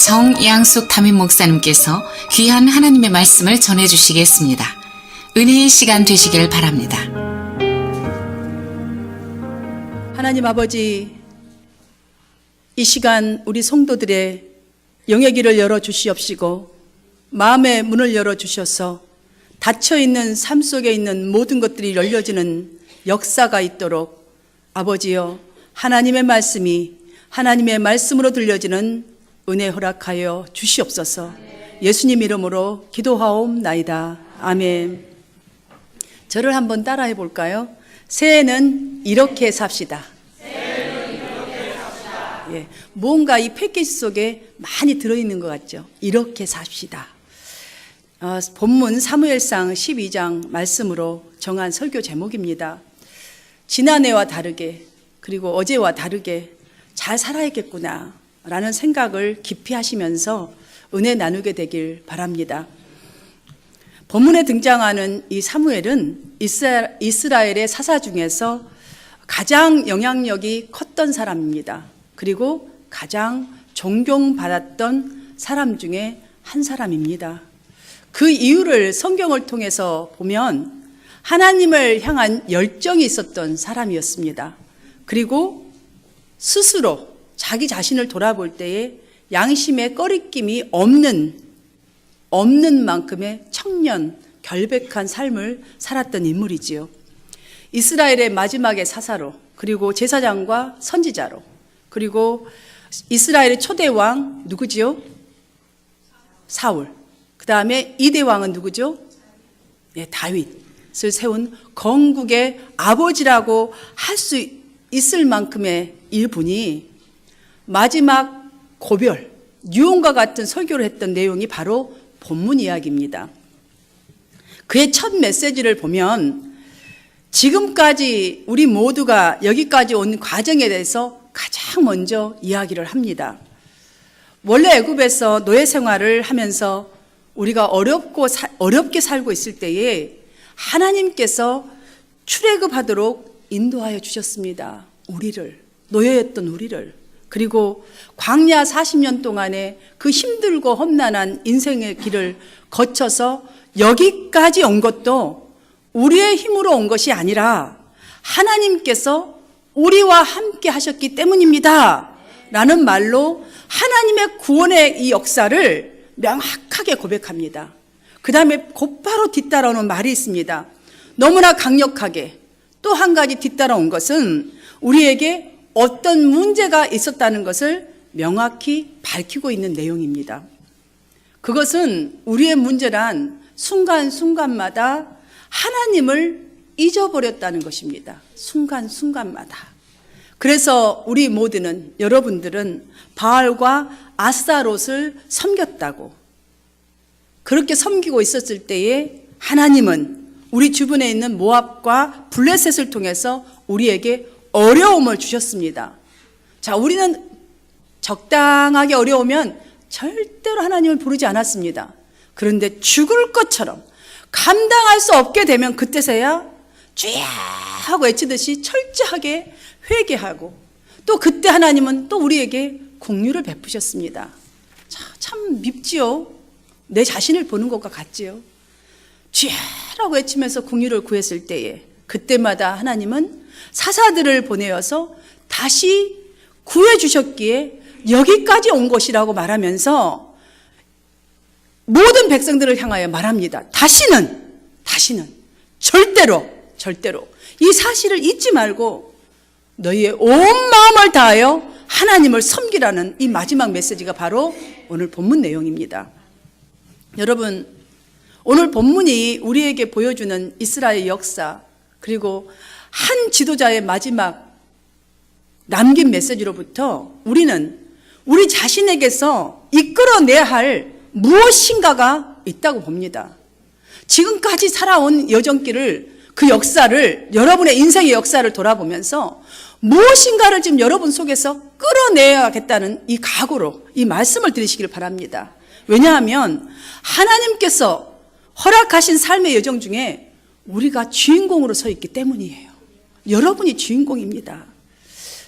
정양숙 담임 목사님께서 귀한 하나님의 말씀을 전해주시겠습니다. 은혜의 시간 되시길 바랍니다. 하나님 아버지, 이 시간 우리 성도들의 영의 길을 열어 주시옵시고 마음의 문을 열어 주셔서 닫혀 있는 삶 속에 있는 모든 것들이 열려지는 역사가 있도록 아버지여 하나님의 말씀이 하나님의 말씀으로 들려지는 은혜 허락하여 주시옵소서. 예수님 이름으로 기도하옵나이다. 아멘. 저를 한번 따라해 볼까요? 새해는 이렇게 삽시다. 예, 뭔가 이 패키지 속에 많이 들어있는 것 같죠? 이렇게 삽시다. 어, 본문 사무엘상 12장 말씀으로 정한 설교 제목입니다. 지난해와 다르게 그리고 어제와 다르게 잘 살아야겠구나 라는 생각을 깊이 하시면서 은혜 나누게 되길 바랍니다. 본문에 등장하는 이 사무엘은 이스라- 이스라엘의 사사 중에서 가장 영향력이 컸던 사람입니다. 그리고 가장 존경받았던 사람 중에 한 사람입니다. 그 이유를 성경을 통해서 보면 하나님을 향한 열정이 있었던 사람이었습니다. 그리고 스스로 자기 자신을 돌아볼 때에 양심의 꺼리낌이 없는 없는 만큼의 청년 결백한 삶을 살았던 인물이지요. 이스라엘의 마지막의 사사로 그리고 제사장과 선지자로 그리고 이스라엘의 초대 왕 누구지요? 사울. 그 다음에 이대 왕은 누구죠? 예, 다윗을 세운 건국의 아버지라고 할 수 있을 만큼의 일분이 마지막 고별, 유언과 같은 설교를 했던 내용이 바로 본문 이야기입니다. 그의 첫 메시지를 보면 지금까지 우리 모두가 여기까지 온 과정에 대해서 가장 먼저 이야기를 합니다. 원래 애굽에서 노예 생활을 하면서 우리가 어렵고 사- 어렵게 살고 있을 때에 하나님께서 출애굽하도록 인도하여 주셨습니다. 우리를 노예였던 우리를 그리고 광야 40년 동안의 그 힘들고 험난한 인생의 길을 거쳐서 여기까지 온 것도 우리의 힘으로 온 것이 아니라 하나님께서 우리와 함께 하셨기 때문입니다. 라는 말로 하나님의 구원의 이 역사를 명확하게 고백합니다. 그 다음에 곧바로 뒤따라오는 말이 있습니다. 너무나 강력하게 또 한 가지 뒤따라온 것은 우리에게 어떤 문제가 있었다는 것을 명확히 밝히고 있는 내용입니다. 그것은 우리의 문제란 순간순간마다 하나님을 잊어버렸다는 것입니다. 순간순간마다. 그래서 우리 모두는 여러분들은 바알과 아스타롯을 섬겼다고 그렇게 섬기고 있었을 때에 하나님은 우리 주변에 있는 모압과 블레셋을 통해서 우리에게 어려움을 주셨습니다. 자, 우리는 적당하게 어려우면 절대로 하나님을 부르지 않았습니다. 그런데 죽을 것처럼 감당할 수 없게 되면 그때서야 주야 하고 외치듯이 철저하게 회개하고 또 그때 하나님은 또 우리에게 공유를 베푸셨습니다. 자, 참 밉지요. 내 자신을 보는 것과 같지요. 주야라고 외치면서 공유를 구했을 때에 그때마다 하나님은 사사들을 보내어서 다시 구해 주셨기에 여기까지 온 것이라고 말하면서 모든 백성들을 향하여 말합니다. 다시는 다시는 절대로 절대로 이 사실을 잊지 말고 너희의 온 마음을 다하여 하나님을 섬기라는 이 마지막 메시지가 바로 오늘 본문 내용입니다. 여러분, 오늘 본문이 우리에게 보여주는 이스라엘 역사, 그리고 한 지도자의 마지막 남긴 메시지로부터 우리는 우리 자신에게서 이끌어내야 할 무엇인가가 있다고 봅니다. 지금까지 살아온 여정길을 그 역사를 여러분의 인생의 역사를 돌아보면서 무엇인가를 지금 여러분 속에서 끌어내야겠다는 이 각오로 이 말씀을 들으시길 바랍니다. 왜냐하면 하나님께서 허락하신 삶의 여정 중에 우리가 주인공으로 서 있기 때문이에요. 여러분이 주인공입니다.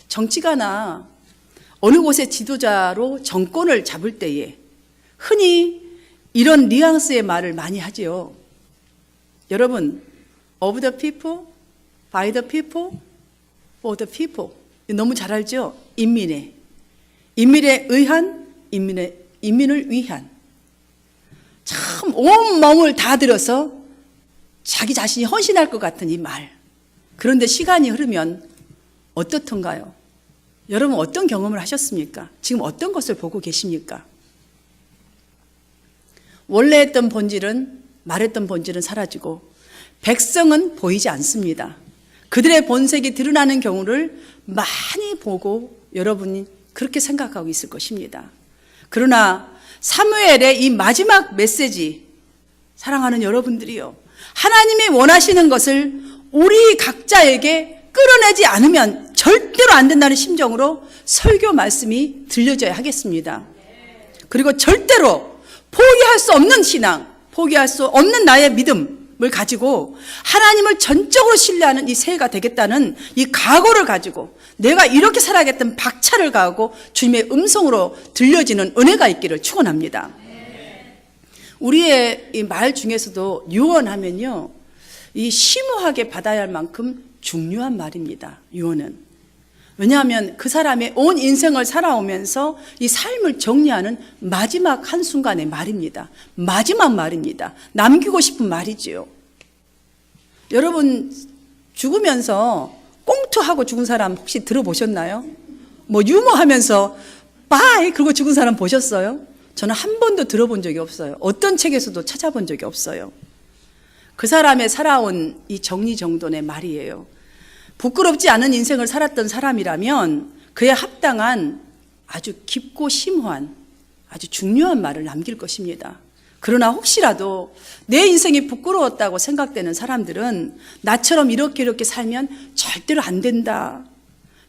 정치가나 어느 곳의 지도자로 정권을 잡을 때에 흔히 이런 뉘앙스의 말을 많이 하지요. 여러분, of the people, by the people, for the people. 너무 잘 알죠? 인민의. 인민에 의한, 인민의, 인민을 위한. 참 온 몸을 다 들여서 자기 자신이 헌신할 것 같은 이 말. 그런데 시간이 흐르면 어떻던가요? 여러분 어떤 경험을 하셨습니까? 지금 어떤 것을 보고 계십니까? 원래 했던 본질은 말했던 본질은 사라지고 백성은 보이지 않습니다. 그들의 본색이 드러나는 경우를 많이 보고 여러분이 그렇게 생각하고 있을 것입니다. 그러나 사무엘의 이 마지막 메시지 사랑하는 여러분들이요. 하나님이 원하시는 것을 우리 각자에게 끌어내지 않으면 절대로 안 된다는 심정으로 설교 말씀이 들려져야 하겠습니다. 그리고 절대로 포기할 수 없는 신앙, 포기할 수 없는 나의 믿음을 가지고 하나님을 전적으로 신뢰하는 이 새해가 되겠다는 이 각오를 가지고 내가 이렇게 살아야겠다는 박차를 가하고 주님의 음성으로 들려지는 은혜가 있기를 축원합니다. 우리의 이 말 중에서도 유언하면요, 이 심오하게 받아야 할 만큼 중요한 말입니다. 유언은. 왜냐하면 그 사람의 온 인생을 살아오면서 이 삶을 정리하는 마지막 한순간의 말입니다. 마지막 말입니다. 남기고 싶은 말이지요. 여러분, 죽으면서 꽁투하고 죽은 사람 혹시 들어보셨나요? 뭐 유머하면서 빠이 그러고 죽은 사람 보셨어요? 저는 한 번도 들어본 적이 없어요. 어떤 책에서도 찾아본 적이 없어요. 그 사람의 살아온 이 정리정돈의 말이에요. 부끄럽지 않은 인생을 살았던 사람이라면 그에 합당한 아주 깊고 심오한 아주 중요한 말을 남길 것입니다. 그러나 혹시라도 내 인생이 부끄러웠다고 생각되는 사람들은 나처럼 이렇게 이렇게 살면 절대로 안 된다.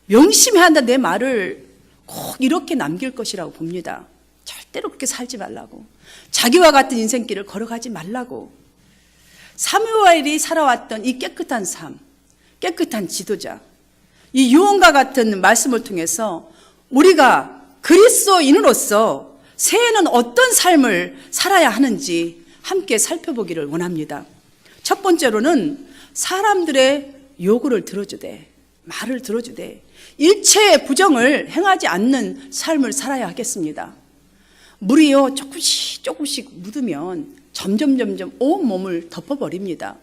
명심해야 한다 내 말을 꼭 이렇게 남길 것이라고 봅니다. 절대로 그렇게 살지 말라고. 자기와 같은 인생길을 걸어가지 말라고. 사무엘이 살아왔던 이 깨끗한 삶, 깨끗한 지도자, 이 유언과 같은 말씀을 통해서 우리가 그리스도인으로서 새해는 어떤 삶을 살아야 하는지 함께 살펴보기를 원합니다. 첫 번째로는 사람들의 요구를 들어주되, 말을 들어주되, 일체의 부정을 행하지 않는 삶을 살아야 하겠습니다. 물이요, 조금씩 조금씩 묻으면 점점 점점 온 몸을 덮어버립니다.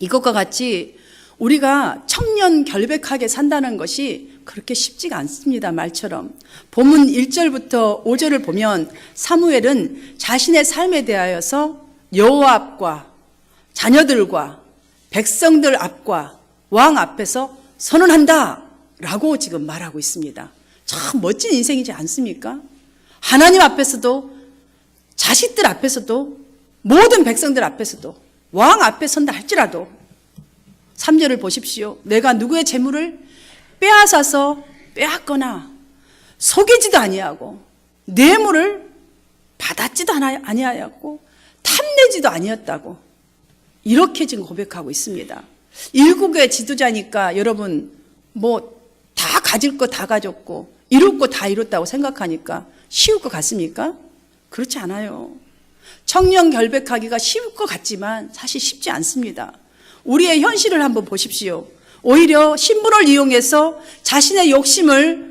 이것과 같이 우리가 청년 결백하게 산다는 것이 그렇게 쉽지가 않습니다. 말처럼. 본문 1절부터 5절을 보면 사무엘은 자신의 삶에 대하여서 여호와 앞과 자녀들과 백성들 앞과 왕 앞에서 선언한다 라고 지금 말하고 있습니다. 참 멋진 인생이지 않습니까? 하나님 앞에서도 자식들 앞에서도 모든 백성들 앞에서도 왕 앞에 선다 할지라도 3절을 보십시오. 내가 누구의 재물을 빼앗아서 빼앗거나 속이지도 아니하고 뇌물을 받았지도 아니하였고 탐내지도 아니었다고 이렇게 지금 고백하고 있습니다. 일국의 지도자니까 여러분 뭐 다 가질 거 다 가졌고 이룰 거 다 이뤘다고 생각하니까 쉬울 것 같습니까? 그렇지 않아요. 청년 결백하기가 쉬울 것 같지만 사실 쉽지 않습니다. 우리의 현실을 한번 보십시오. 오히려 신분을 이용해서 자신의 욕심을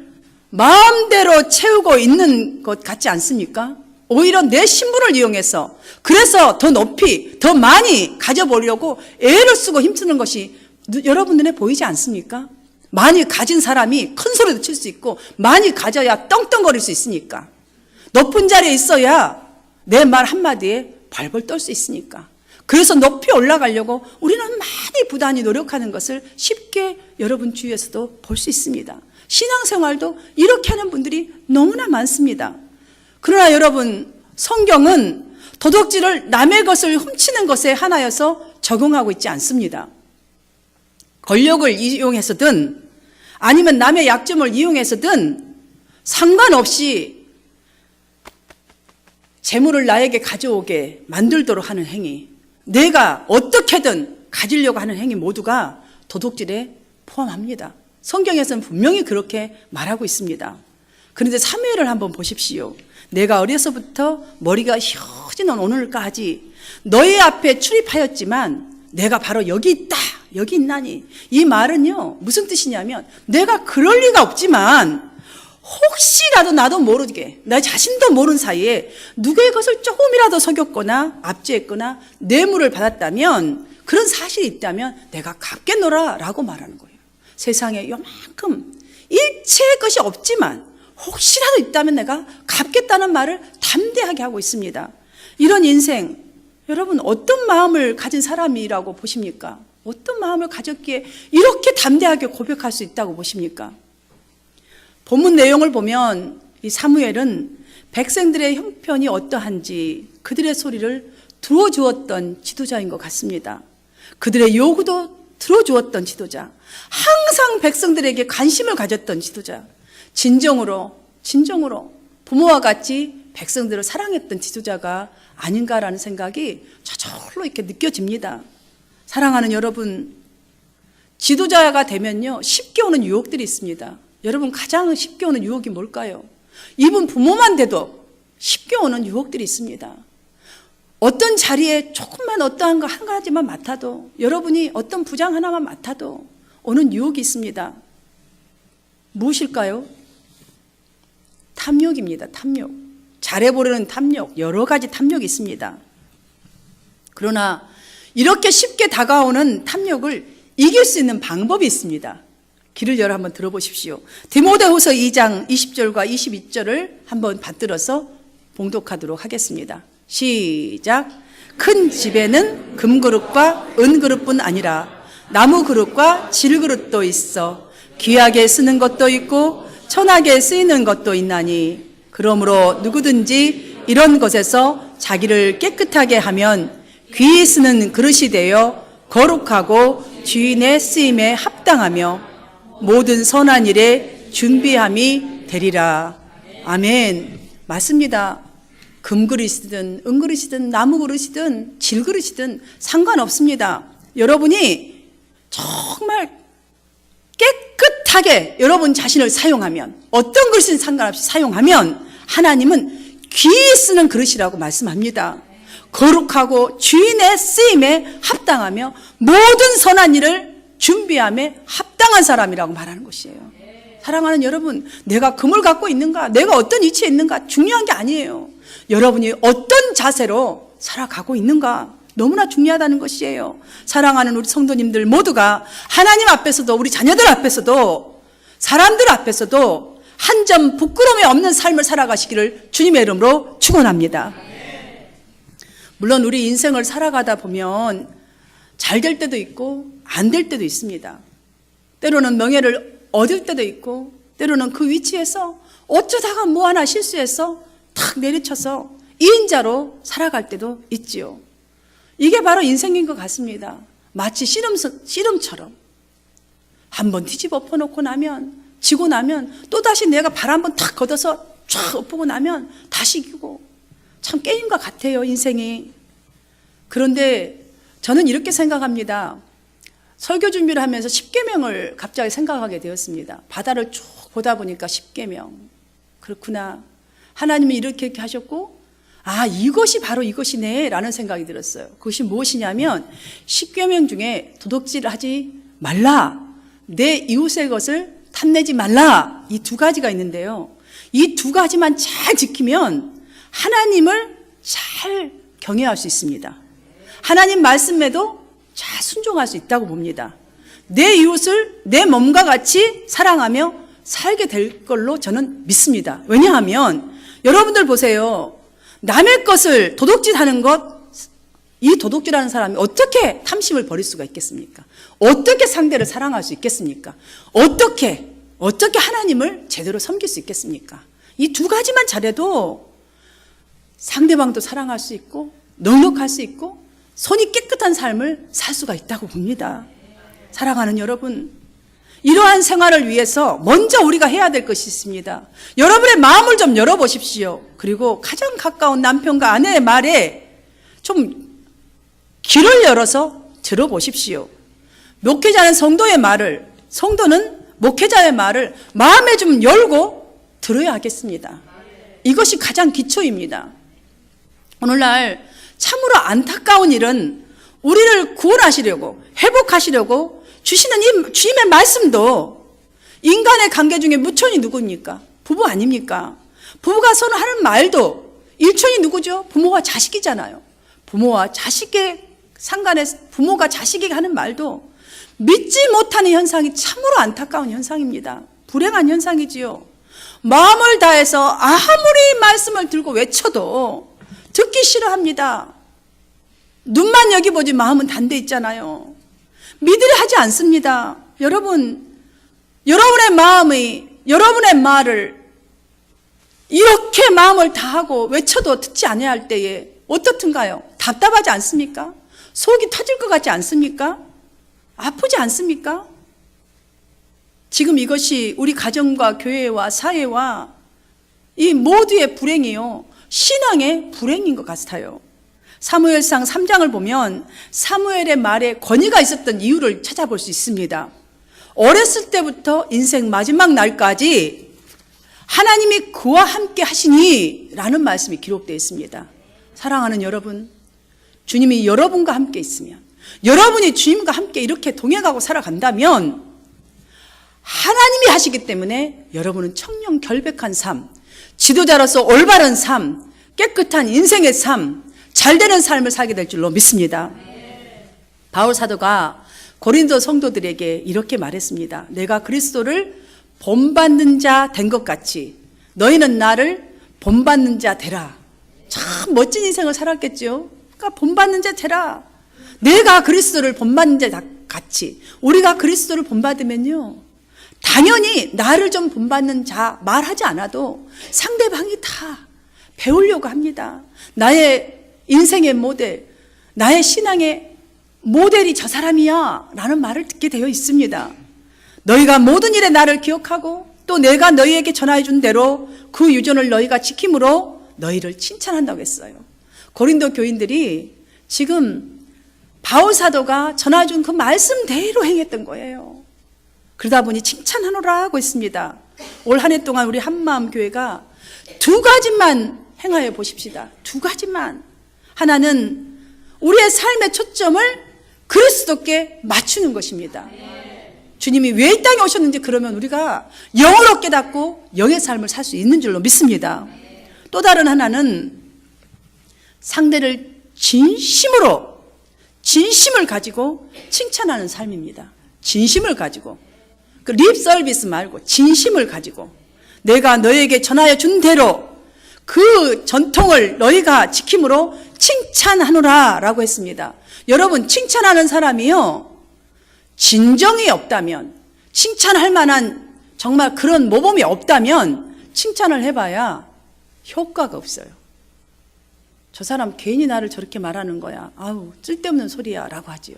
마음대로 채우고 있는 것 같지 않습니까? 오히려 내 신분을 이용해서 그래서 더 높이, 더 많이 가져보려고 애를 쓰고 힘쓰는 것이 누- 여러분 눈에 보이지 않습니까? 많이 가진 사람이 큰 소리도 칠 수 있고 많이 가져야 떵떵거릴 수 있으니까 높은 자리에 있어야 내 말 한마디에 발벌 떨 수 있으니까 그래서 높이 올라가려고 우리는 많이 부단히 노력하는 것을 쉽게 여러분 주위에서도 볼 수 있습니다. 신앙생활도 이렇게 하는 분들이 너무나 많습니다. 그러나 여러분 성경은 도덕질을 남의 것을 훔치는 것에 하나여서 적용하고 있지 않습니다. 권력을 이용해서든 아니면 남의 약점을 이용해서든 상관없이 재물을 나에게 가져오게 만들도록 하는 행위, 내가 어떻게든 가지려고 하는 행위 모두가 도둑질에 포함합니다. 성경에서는 분명히 그렇게 말하고 있습니다. 그런데 사무엘을 한번 보십시오. 내가 어려서부터 머리가 휘어지는 오늘까지 너의 앞에 출입하였지만 내가 바로 여기 있다. 여기 있나니. 이 말은요. 무슨 뜻이냐면 내가 그럴 리가 없지만 혹시라도 나도 모르게 나 자신도 모르는 사이에 누구의 것을 조금이라도 속였거나 압제했거나 뇌물을 받았다면 그런 사실이 있다면 내가 갚겠노라 라고 말하는 거예요. 세상에 요만큼 일체의 것이 없지만 혹시라도 있다면 내가 갚겠다는 말을 담대하게 하고 있습니다. 이런 인생 여러분 어떤 마음을 가진 사람이라고 보십니까? 어떤 마음을 가졌기에 이렇게 담대하게 고백할 수 있다고 보십니까? 본문 내용을 보면 이 사무엘은 백성들의 형편이 어떠한지 그들의 소리를 들어주었던 지도자인 것 같습니다. 그들의 요구도 들어주었던 지도자. 항상 백성들에게 관심을 가졌던 지도자. 진정으로, 진정으로 부모와 같이 백성들을 사랑했던 지도자가 아닌가라는 생각이 저절로 이렇게 느껴집니다. 사랑하는 여러분, 지도자가 되면요, 쉽게 오는 유혹들이 있습니다. 여러분, 가장 쉽게 오는 유혹이 뭘까요? 이분 부모만 돼도 쉽게 오는 유혹들이 있습니다. 어떤 자리에 조금만 어떠한 거 한 가지만 맡아도, 여러분이 어떤 부장 하나만 맡아도 오는 유혹이 있습니다. 무엇일까요? 탐욕입니다. 탐욕. 잘해보려는 탐욕. 여러 가지 탐욕이 있습니다. 그러나 이렇게 쉽게 다가오는 탐욕을 이길 수 있는 방법이 있습니다. 길을 열어 한번 들어보십시오. 디모데후서 2장 20절과 22절을 한번 받들어서 봉독하도록 하겠습니다. 시작. 큰 집에는 금그릇과 은그릇뿐 아니라 나무 그릇과 질그릇도 있어 귀하게 쓰는 것도 있고 천하게 쓰이는 것도 있나니 그러므로 누구든지 이런 것에서 자기를 깨끗하게 하면 귀히 쓰는 그릇이 되어 거룩하고 주인의 쓰임에 합당하며 모든 선한 일에 준비함이 되리라. 아멘. 맞습니다. 금그릇이든 은그릇이든 나무그릇이든 질그릇이든 상관없습니다. 여러분이 정말 깨끗하게 여러분 자신을 사용하면 어떤 그릇이든 상관없이 사용하면 하나님은 귀히 쓰는 그릇이라고 말씀합니다. 거룩하고 주인의 쓰임에 합당하며 모든 선한 일을 준비함에 합당한 사람이라고 말하는 것이에요. 사랑하는 여러분, 내가 금을 갖고 있는가, 내가 어떤 위치에 있는가 중요한 게 아니에요. 여러분이 어떤 자세로 살아가고 있는가 너무나 중요하다는 것이에요. 사랑하는 우리 성도님들 모두가 하나님 앞에서도 우리 자녀들 앞에서도 사람들 앞에서도 한 점 부끄러움이 없는 삶을 살아가시기를 주님의 이름으로 축원합니다. 물론 우리 인생을 살아가다 보면 잘 될 때도 있고 안 될 때도 있습니다. 때로는 명예를 얻을 때도 있고 때로는 그 위치에서 어쩌다가 뭐 하나 실수해서 탁 내리쳐서 이인자로 살아갈 때도 있지요. 이게 바로 인생인 것 같습니다. 마치 씨름, 씨름처럼 한번 뒤집어 엎어놓고 나면 지고 나면 또다시 내가 발 한번 탁 걷어서 쫙 엎고 나면 다시 이기고 참 게임과 같아요 인생이 그런데 저는 이렇게 생각합니다. 설교 준비를 하면서 10계명을 갑자기 생각하게 되었습니다. 바다를 쭉 보다 보니까 10계명. 그렇구나. 하나님이 이렇게 이렇게 하셨고 아 이것이 바로 이것이네 라는 생각이 들었어요. 그것이 무엇이냐면 10계명 중에 도덕질을 하지 말라. 내 이웃의 것을 탐내지 말라. 이 두 가지가 있는데요. 이 두 가지만 잘 지키면 하나님을 잘 경외할 수 있습니다. 하나님 말씀에도 잘 순종할 수 있다고 봅니다. 내 이웃을 내 몸과 같이 사랑하며 살게 될 걸로 저는 믿습니다. 왜냐하면 여러분들 보세요. 남의 것을 도둑질 하는 것, 이 도둑질하는 사람이 어떻게 탐심을 버릴 수가 있겠습니까? 어떻게 상대를 사랑할 수 있겠습니까? 어떻게, 어떻게 하나님을 제대로 섬길 수 있겠습니까? 이 두 가지만 잘해도 상대방도 사랑할 수 있고, 넉넉할 수 있고, 손이 깨끗한 삶을 살 수가 있다고 봅니다. 사랑하는 여러분, 이러한 생활을 위해서 먼저 우리가 해야 될 것이 있습니다. 여러분의 마음을 좀 열어보십시오. 그리고 가장 가까운 남편과 아내의 말에 좀 귀를 열어서 들어보십시오. 목회자는 성도의 말을, 성도는 목회자의 말을 마음에 좀 열고 들어야 하겠습니다. 이것이 가장 기초입니다. 오늘날 참으로 안타까운 일은 우리를 구원하시려고 회복하시려고 주시는 이 주님의 말씀도 인간의 관계 중에 무천이 누굽니까? 부부 아닙니까? 부부가 서로 하는 말도 일촌이 누구죠? 부모와 자식이잖아요. 부모와 자식의 상간에 부모가 자식에게 하는 말도 믿지 못하는 현상이 참으로 안타까운 현상입니다. 불행한 현상이지요. 마음을 다해서 아무리 말씀을 들고 외쳐도 듣기 싫어합니다. 눈만 여기 보지 마음은 단대 있잖아요. 믿으려 하지 않습니다. 여러분, 여러분의 마음이 여러분의 말을 이렇게 마음을 다하고 외쳐도 듣지 아니할 때에 어떻든가요? 답답하지 않습니까? 속이 터질 것 같지 않습니까? 아프지 않습니까? 지금 이것이 우리 가정과 교회와 사회와 이 모두의 불행이요. 신앙의 불행인 것 같아요. 사무엘상 3장을 보면 사무엘의 말에 권위가 있었던 이유를 찾아볼 수 있습니다. 어렸을 때부터 인생 마지막 날까지 하나님이 그와 함께 하시니 라는 말씀이 기록되어 있습니다. 사랑하는 여러분, 주님이 여러분과 함께 있으면, 여러분이 주님과 함께 이렇게 동행하고 살아간다면, 하나님이 하시기 때문에 여러분은 청령 결백한 삶, 지도자로서 올바른 삶, 깨끗한 인생의 삶, 잘 되는 삶을 살게 될 줄로 믿습니다. 바울 사도가 고린도 성도들에게 이렇게 말했습니다. 내가 그리스도를 본받는 자 된 것 같이 너희는 나를 본받는 자 되라. 참 멋진 인생을 살았겠죠. 그러니까 본받는 자 되라. 내가 그리스도를 본받는 자 같이 우리가 그리스도를 본받으면요. 당연히 나를 좀 본받는 자 말하지 않아도 상대방이 다 배우려고 합니다. 나의 인생의 모델, 나의 신앙의 모델이 저 사람이야 라는 말을 듣게 되어 있습니다. 너희가 모든 일에 나를 기억하고 또 내가 너희에게 전하여 준 대로 그 유전을 너희가 지킴으로 너희를 칭찬한다고 했어요. 고린도 교인들이 지금 바울 사도가 전해 준그 말씀대로 행했던 거예요. 그러다 보니 칭찬하노라 하고 있습니다. 올 한 해 동안 우리 한마음 교회가 두 가지만 행하여 보십시다. 두 가지만. 하나는 우리의 삶의 초점을 그리스도께 맞추는 것입니다. 주님이 왜 이 땅에 오셨는지 그러면 우리가 영으로 깨닫고 영의 삶을 살 수 있는 줄로 믿습니다. 또 다른 하나는 상대를 진심으로 진심을 가지고 칭찬하는 삶입니다. 진심을 가지고 그 립 서비스 말고 진심을 가지고 내가 너에게 전하여 준 대로 그 전통을 너희가 지킴으로 칭찬하노라 라고 했습니다. 여러분 칭찬하는 사람이요 진정이 없다면 칭찬할 만한 정말 그런 모범이 없다면 칭찬을 해봐야 효과가 없어요. 저 사람 괜히 나를 저렇게 말하는 거야. 아우 쓸데없는 소리야 라고 하지요.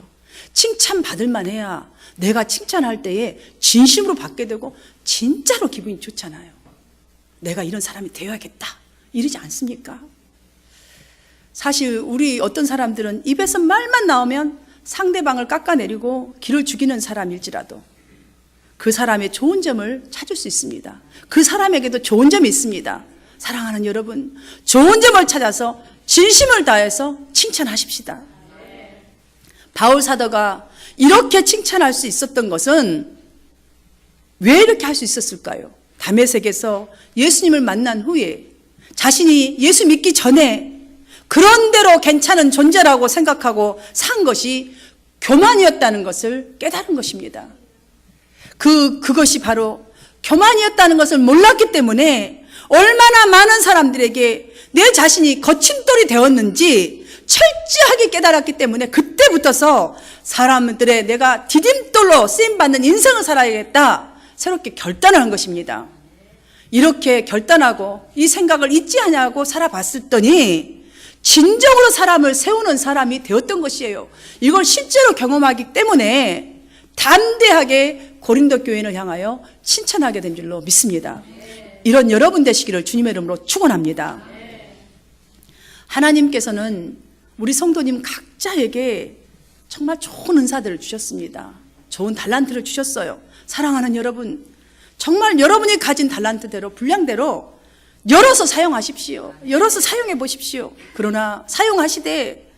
칭찬 받을 만해야 내가 칭찬할 때에 진심으로 받게 되고 진짜로 기분이 좋잖아요. 내가 이런 사람이 되어야겠다. 이러지 않습니까? 사실 우리 어떤 사람들은 입에서 말만 나오면 상대방을 깎아내리고 길을 죽이는 사람일지라도 그 사람의 좋은 점을 찾을 수 있습니다. 그 사람에게도 좋은 점이 있습니다. 사랑하는 여러분, 좋은 점을 찾아서 진심을 다해서 칭찬하십시다. 바울 사도가 이렇게 칭찬할 수 있었던 것은 왜 이렇게 할 수 있었을까요? 담에색에서 예수님을 만난 후에 자신이 예수 믿기 전에 그런대로 괜찮은 존재라고 생각하고 산 것이 교만이었다는 것을 깨달은 것입니다. 그, 그것이 바로 교만이었다는 것을 몰랐기 때문에 얼마나 많은 사람들에게 내 자신이 거친 돌이 되었는지 철저하게 깨달았기 때문에 그때부터서 사람들의 내가 디딤돌로 쓰임받는 인생을 살아야겠다. 새롭게 결단을 한 것입니다. 이렇게 결단하고 이 생각을 잊지 않냐고 살아봤더니 진정으로 사람을 세우는 사람이 되었던 것이에요. 이걸 실제로 경험하기 때문에 담대하게 고린도 교인을 향하여 칭찬하게 된 줄로 믿습니다. 이런 여러분 되시기를 주님의 이름으로 축원합니다. 하나님께서는 우리 성도님 각자에게 정말 좋은 은사들을 주셨습니다. 좋은 달란트를 주셨어요. 사랑하는 여러분, 정말 여러분이 가진 달란트대로 분량대로 열어서 사용하십시오. 열어서 사용해 보십시오. 그러나 사용하시되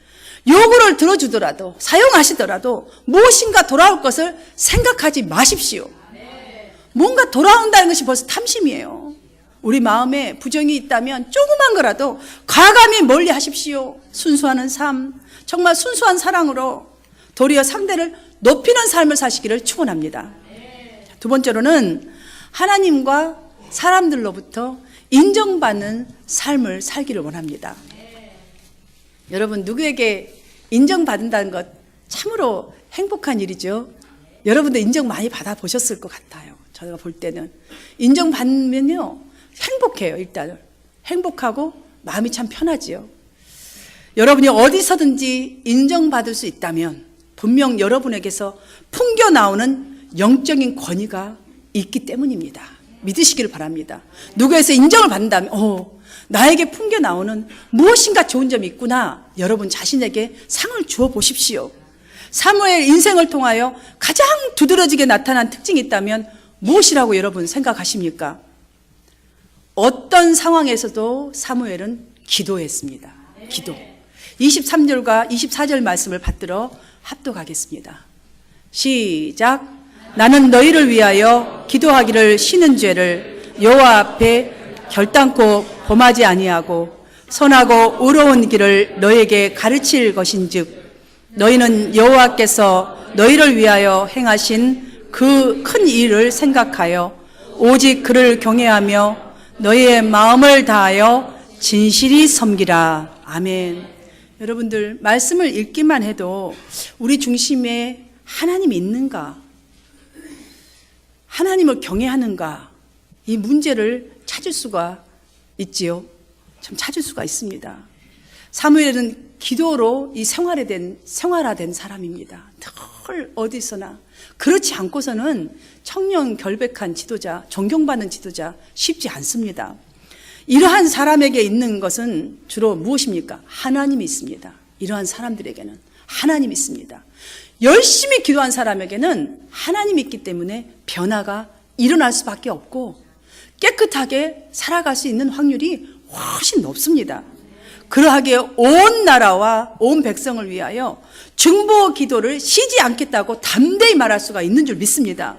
요구를 들어주더라도 사용하시더라도 무엇인가 돌아올 것을 생각하지 마십시오. 뭔가 돌아온다는 것이 벌써 탐심이에요. 우리 마음에 부정이 있다면 조그만 거라도 과감히 멀리 하십시오. 순수하는 삶, 정말 순수한 사랑으로 도리어 상대를 높이는 삶을 사시기를 축원합니다. 두 번째로는 하나님과 사람들로부터 인정받는 삶을 살기를 원합니다. 여러분 누구에게 인정받는다는 것 참으로 행복한 일이죠. 여러분도 인정 많이 받아 보셨을 것 같아요. 저희가 볼 때는 인정받으면요 행복해요. 일단은 행복하고 마음이 참 편하지요. 여러분이 어디서든지 인정받을 수 있다면 분명 여러분에게서 풍겨 나오는 영적인 권위가 있기 때문입니다. 믿으시기를 바랍니다. 누구에서 인정을 받는다면, 어, 나에게 풍겨 나오는 무엇인가 좋은 점이 있구나. 여러분 자신에게 상을 주어 보십시오. 사무엘 인생을 통하여 가장 두드러지게 나타난 특징이 있다면 무엇이라고 여러분 생각하십니까? 어떤 상황에서도 사무엘은 기도했습니다. 기도. 23절과 24절 말씀을 받들어 합독하겠습니다. 시작. 나는 너희를 위하여 기도하기를 쉬는 죄를 여호와 앞에 결단코 범하지 아니하고 선하고 의로운 길을 너에게 가르칠 것인즉 너희는 여호와께서 너희를 위하여 행하신 그 큰 일을 생각하여 오직 그를 경외하며 너희의 마음을 다하여 진실이 섬기라. 아멘. 여러분들 말씀을 읽기만 해도 우리 중심에 하나님이 있는가? 하나님을 경외하는가? 이 문제를 찾을 수가 있지요. 참 찾을 수가 있습니다. 사무엘은 기도로 이 생활에 된 생활화된 사람입니다. 늘 어디서나 그렇지 않고서는 청년 결백한 지도자, 존경받는 지도자 쉽지 않습니다. 이러한 사람에게 있는 것은 주로 무엇입니까? 하나님이 있습니다. 이러한 사람들에게는 하나님이 있습니다. 열심히 기도한 사람에게는 하나님이 있기 때문에 변화가 일어날 수밖에 없고 깨끗하게 살아갈 수 있는 확률이 훨씬 높습니다. 그러하기에 온 나라와 온 백성을 위하여 중보 기도를 쉬지 않겠다고 담대히 말할 수가 있는 줄 믿습니다.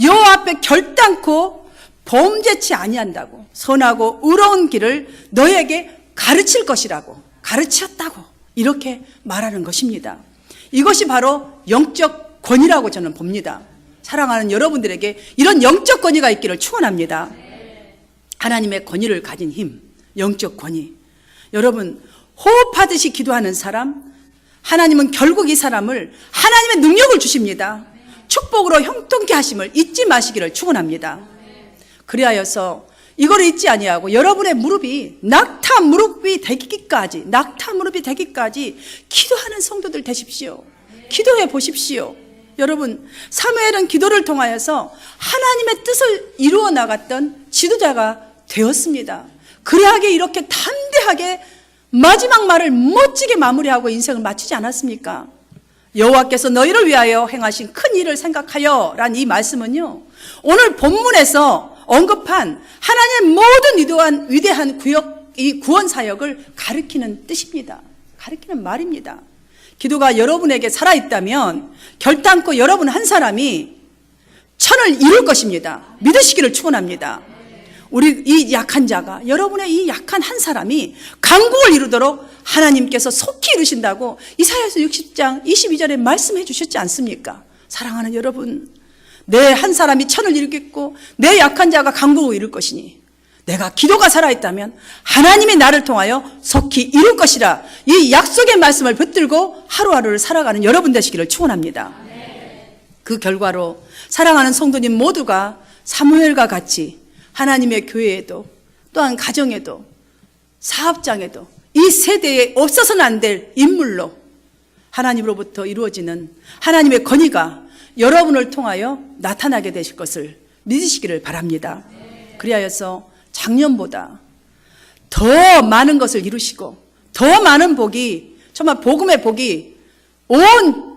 여호와 앞에 결단코 범죄치 아니한다고 선하고 의로운 길을 너에게 가르칠 것이라고 가르쳤다고 이렇게 말하는 것입니다. 이것이 바로 영적 권위라고 저는 봅니다. 사랑하는 여러분들에게 이런 영적 권위가 있기를 축원합니다. 하나님의 권위를 가진 힘, 영적 권위. 여러분 호흡하듯이 기도하는 사람, 하나님은 결국 이 사람을 하나님의 능력을 주십니다. 축복으로 형통케 하심을 잊지 마시기를 축원합니다. 그리하여서 이걸 잊지 아니하고 여러분의 무릎이 낙타 무릎이 되기까지 낙타 무릎이 되기까지 기도하는 성도들 되십시오. 기도해 보십시오. 여러분 사무엘은 기도를 통하여서 하나님의 뜻을 이루어 나갔던 지도자가 되었습니다. 그러하게 이렇게 담대하게 마지막 말을 멋지게 마무리하고 인생을 마치지 않았습니까? 여호와께서 너희를 위하여 행하신 큰 일을 생각하여 란 이 말씀은요. 오늘 본문에서 언급한 하나님의 모든 위대한 위대한 구역 이 구원 사역을 가리키는 뜻입니다. 가리키는 말입니다. 기도가 여러분에게 살아 있다면 결단코 여러분 한 사람이 천을 이룰 것입니다. 믿으시기를 축원합니다. 우리 이 약한 자가 여러분의 이 약한 한 사람이 강국을 이루도록 하나님께서 속히 이루신다고 이사야서 60장 22절에 말씀해 주셨지 않습니까? 사랑하는 여러분, 내 한 사람이 천을 이루겠고 내 약한 자가 강국을 이룰 것이니 내가 기도가 살아있다면 하나님이 나를 통하여 속히 이룰 것이라 이 약속의 말씀을 붙들고 하루하루를 살아가는 여러분 되시기를 축원합니다. 그 결과로 사랑하는 성도님 모두가 사무엘과 같이 하나님의 교회에도 또한 가정에도 사업장에도 이 세대에 없어서는 안 될 인물로 하나님으로부터 이루어지는 하나님의 건의가 여러분을 통하여 나타나게 되실 것을 믿으시기를 바랍니다. 그리하여서 작년보다 더 많은 것을 이루시고 더 많은 복이 정말 복음의 복이 온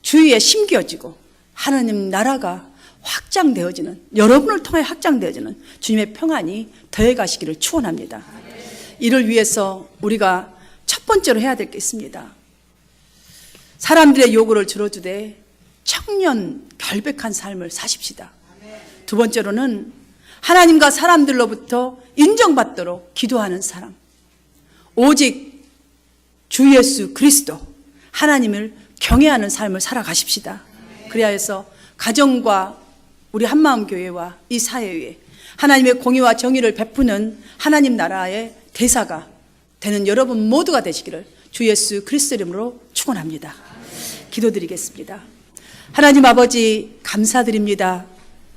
주위에 심겨지고 하나님 나라가 확장되어지는 여러분을 통해 확장되어지는 주님의 평안이 더해 가시기를 축원합니다. 이를 위해서 우리가 첫 번째로 해야 될 게 있습니다. 사람들의 요구를 들어주되 청년 결백한 삶을 사십시다. 두 번째로는 하나님과 사람들로부터 인정받도록 기도하는 사람. 오직 주 예수 그리스도 하나님을 경외하는 삶을 살아가십시다. 그래야 해서 가정과 우리 한마음 교회와 이 사회에 하나님의 공의와 정의를 베푸는 하나님 나라의 대사가 되는 여러분 모두가 되시기를 주 예수 그리스도 이름으로 축원합니다. 기도드리겠습니다. 하나님 아버지 감사드립니다.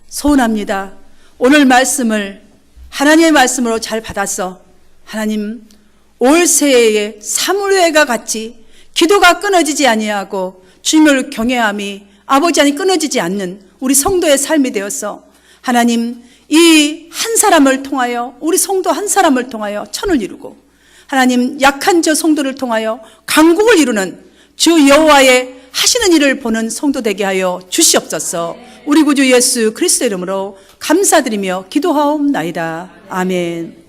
소원합니다. 오늘 말씀을 하나님의 말씀으로 잘 받아서 하나님 올 새해에 사물회가 같이 기도가 끊어지지 아니하고 주님을 경외함이 아버지 안이 끊어지지 않는 우리 성도의 삶이 되어서 하나님 이 한 사람을 통하여 우리 성도 한 사람을 통하여 천을 이루고 하나님 약한 저 성도를 통하여 강국을 이루는 주 여호와의 하시는 일을 보는 성도 되게 하여 주시옵소서. 우리 구주 예수 그리스도 이름으로 감사드리며 기도하옵나이다. 아멘.